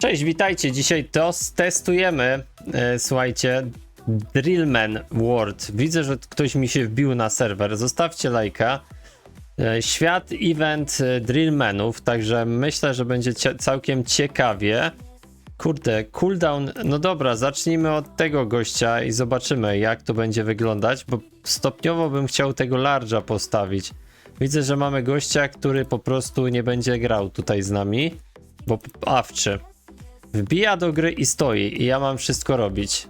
Cześć, witajcie. Dzisiaj to testujemy. E, słuchajcie, Drillman World. Widzę, że ktoś mi się wbił na serwer. Zostawcie lajka. E, Świat event e, Drillmanów, także myślę, że będzie całkiem ciekawie. Kurde, cooldown. No dobra, zacznijmy od tego gościa i zobaczymy, jak to będzie wyglądać, bo stopniowo bym chciał tego large'a postawić. Widzę, że mamy gościa, który po prostu nie będzie grał tutaj z nami, bo awczy. Wbija do gry i stoi, i ja mam wszystko robić.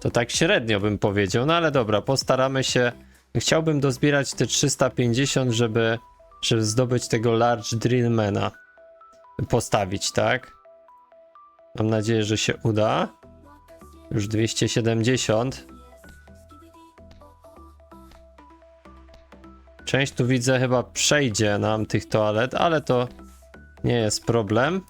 To tak średnio bym powiedział, no ale dobra, postaramy się. Chciałbym dozbierać te 350, żeby, żeby zdobyć tego Large Drillmana. Postawić, tak? Mam nadzieję, że się uda. Już 270. Część tu widzę chyba przejdzie nam tych toalet, ale to nie jest problem.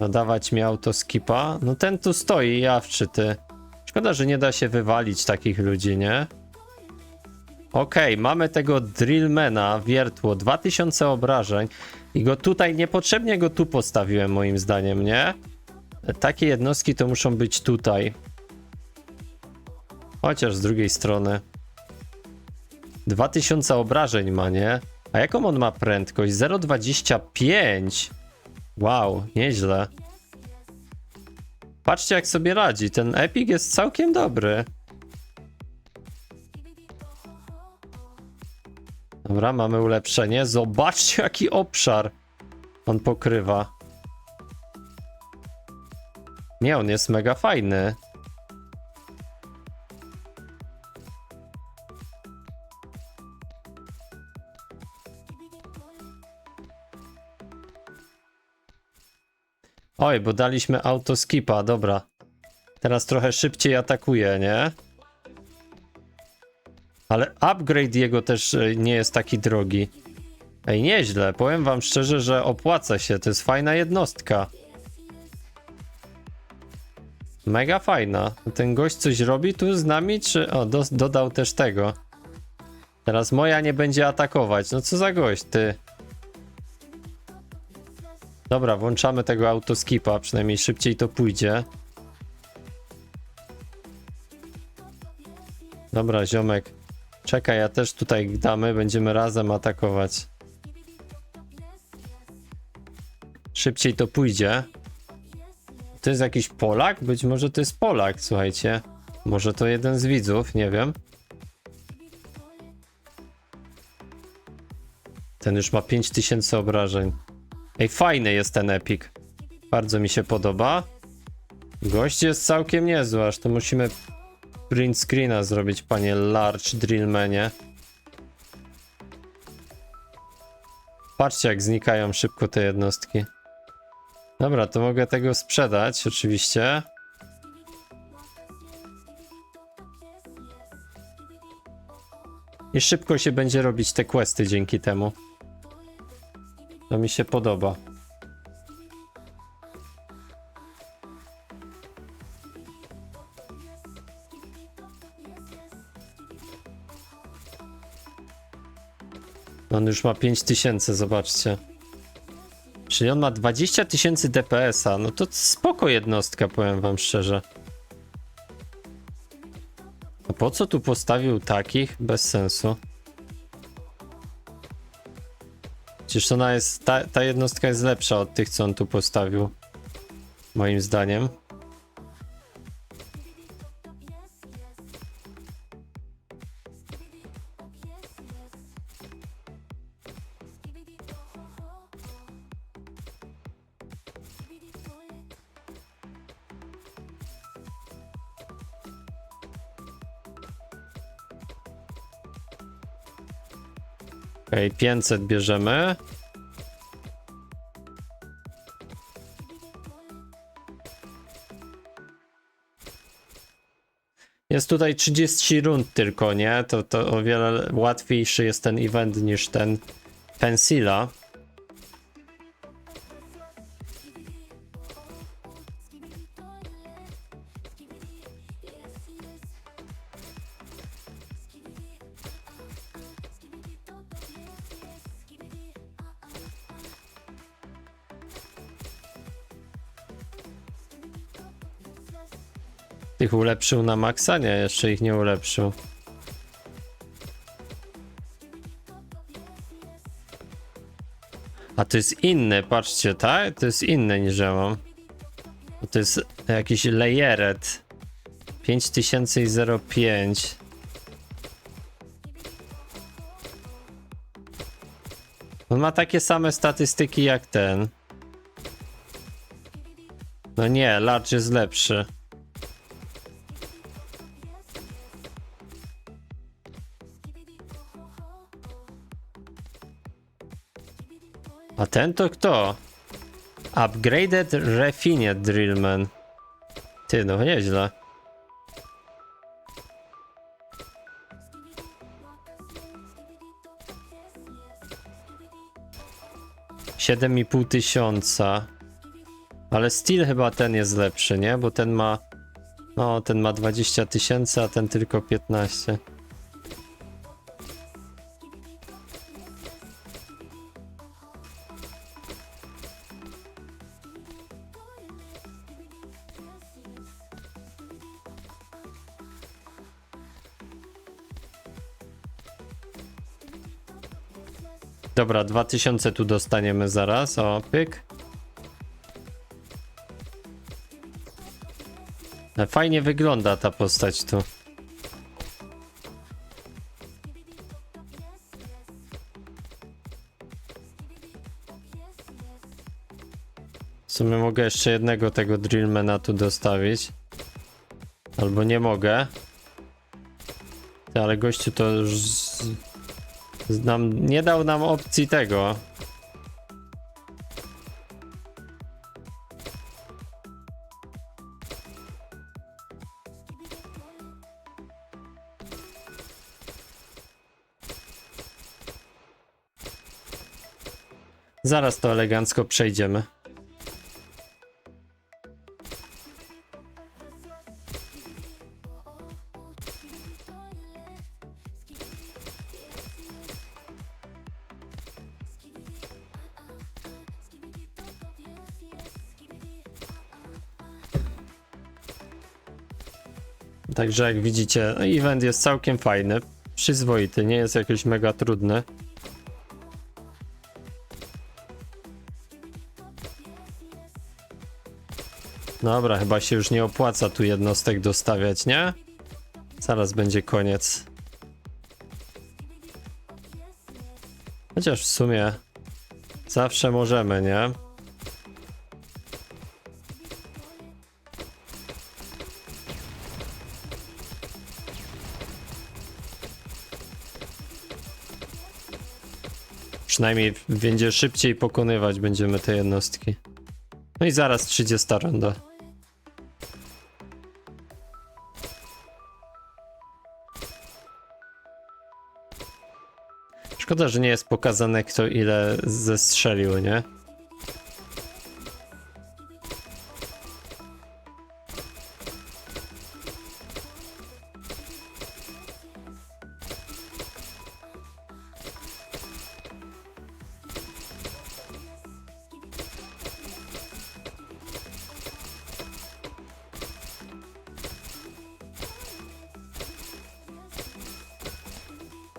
No dawać mi autoskipa. No ten tu stoi, jawczy ty. Szkoda, że nie da się wywalić takich ludzi, nie? Okej, mamy tego Drillmana, wiertło, 2000 obrażeń i go tutaj, niepotrzebnie go tu postawiłem moim zdaniem, nie? Takie jednostki to muszą być tutaj. Chociaż z drugiej strony. 2000 obrażeń ma, nie? A jaką on ma prędkość? 0,25. Wow, nieźle. Patrzcie jak sobie radzi. Ten Epic jest całkiem dobry. Dobra, mamy ulepszenie. Zobaczcie jaki obszar on pokrywa. Nie, on jest mega fajny. Oj, bo daliśmy autoskipa, dobra. Teraz trochę szybciej atakuje, nie? Ale upgrade jego też e, nie jest taki drogi. Ej, nieźle. Powiem wam szczerze, że opłaca się. To jest fajna jednostka. Mega fajna. Ten gość coś robi tu z nami, czy... O, do, dodał też tego. Teraz moja nie będzie atakować. No co za gość, ty. Dobra, włączamy tego autoskipa, przynajmniej szybciej to pójdzie. Dobra, ziomek. Czekaj, ja też tutaj damy, będziemy razem atakować. Szybciej to pójdzie. To jest jakiś Polak? Być może to jest Polak, słuchajcie. Może to jeden z widzów, nie wiem. Ten już ma 5000 obrażeń. Ej, fajny jest ten Epic. Bardzo mi się podoba. Gość jest całkiem niezły, aż to musimy print screena zrobić, panie Large Drillmanie. Patrzcie, jak znikają szybko te jednostki. Dobra, to mogę tego sprzedać, oczywiście. I szybko się będzie robić te questy dzięki temu. To mi się podoba. On już ma 5000, zobaczcie. Czyli on ma 20 tysięcy DPS-a. No to spoko jednostka, powiem wam szczerze. A po co tu postawił takich? Bez sensu. Przecież ona jest, ta, ta jednostka jest lepsza od tych, co on tu postawił. Moim zdaniem. Okej, 500 bierzemy. Jest tutaj 30 rund tylko, nie? To, to o wiele łatwiejszy jest ten event niż ten Pensila. Tych ulepszył na maksa? Nie, jeszcze ich nie ulepszył. A to jest inny, patrzcie, tak? To jest inne niż ja mam. To jest jakiś layeret. 5005. On ma takie same statystyki jak ten. No nie, Large jest lepszy. Ten to kto? Upgraded Refined Drillman. Ty, no nieźle. Siedem i pół tysiąca. Ale Steel chyba ten jest lepszy, nie? Bo ten ma... No, ten ma 20 tysięcy, a ten tylko 15. Dobra, 2000 tu dostaniemy zaraz. O, pyk. Ale Fajnie wygląda ta postać tu. W sumie mogę jeszcze jednego tego drillmana tu dostawić. Albo nie mogę. Ale gościu to już... Nie dał nam opcji tego. Zaraz to elegancko przejdziemy. Także jak widzicie, event jest całkiem fajny, przyzwoity, nie jest jakiś mega trudny. Dobra, chyba się już nie opłaca tu jednostek dostawiać, nie? Zaraz będzie koniec. Chociaż w sumie zawsze możemy, nie? Przynajmniej będzie szybciej pokonywać będziemy te jednostki. No i zaraz 30 runda. Szkoda, że nie jest pokazane kto ile zestrzelił, nie?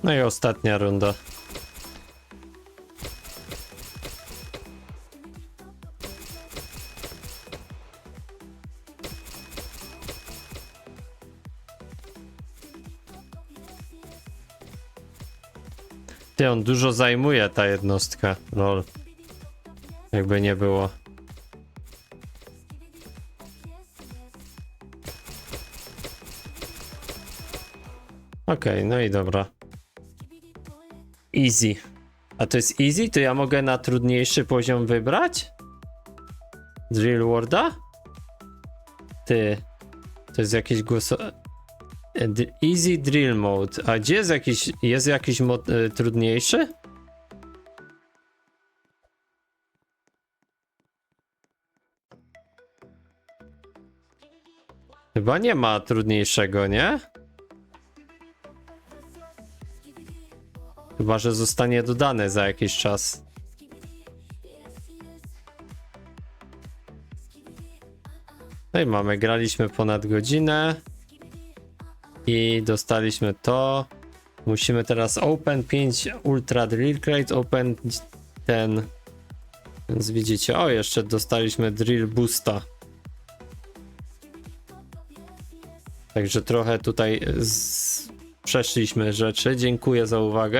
No i ostatnia runda. Ty, on dużo zajmuje ta jednostka, lol. Jakby nie było. Okej, no i dobra. Easy. A to jest easy? To ja mogę na trudniejszy poziom wybrać? Drill Warda? Ty. To jest jakieś głoso... E, Easy Drill Mode. A gdzie jest jakiś... Jest jakiś mod y, trudniejszy? Chyba nie ma trudniejszego, nie? Chyba, że zostanie dodane za jakiś czas. No i mamy, graliśmy ponad godzinę i dostaliśmy to. Musimy teraz Open 5 Ultra Drill Crate, Open ten. Więc widzicie, o jeszcze dostaliśmy Drill Boosta. Także trochę tutaj z... przeszliśmy rzeczy. Dziękuję za uwagę.